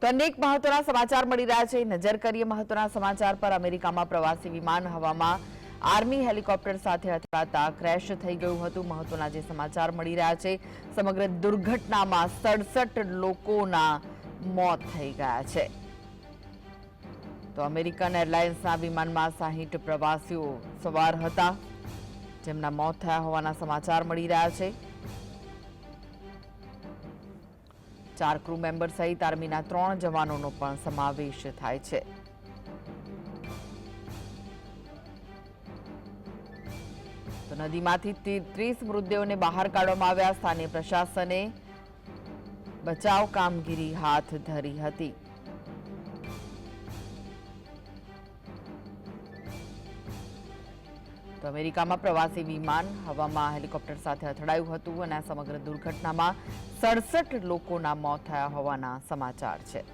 તો અનેક મહત્વના સમાચાર મળી રહ્યા છે. નજર કરીએ મહત્વના સમાચાર પર. અમેરિકામાં પ્રવાસી વિમાન હવામાં આર્મી હેલિકોપ્ટર સાથે અથડાતા ક્રેશ થઈ ગયું હતું. મહત્વના જે સમાચાર મળી રહ્યા છે, સમગ્ર દુર્ઘટનામાં સડસઠ લોકોના મોત થઈ ગયા છે. તો અમેરિકન એરલાઇન્સના વિમાનમાં સાહીઠ પ્રવાસીઓ સવાર હતા. જેમના મોત થયા હોવાના સમાચાર મળી રહ્યા છે. ચાર ક્રૂ મેમ્બર સહિત આર્મીના ત્રણ જવાનોનો પણ સમાવેશ થાય છે. તો નદીમાંથી ત્રીસ મૃતદેહોને બહાર કાઢવામાં આવ્યા. સ્થાનિય પ્રશાસને બચાવ કામગીરી હાથ ધરી હતી. તો અમેરિકામાં પ્રવાસી વિમાન, હવામાં હેલિકોપ્ટર સાથે અથડાયું હતું અને આ સમગ્ર દુર્ઘટનામાં સડસઠ લોકોના મોત થયા હોવાના સમાચાર છે.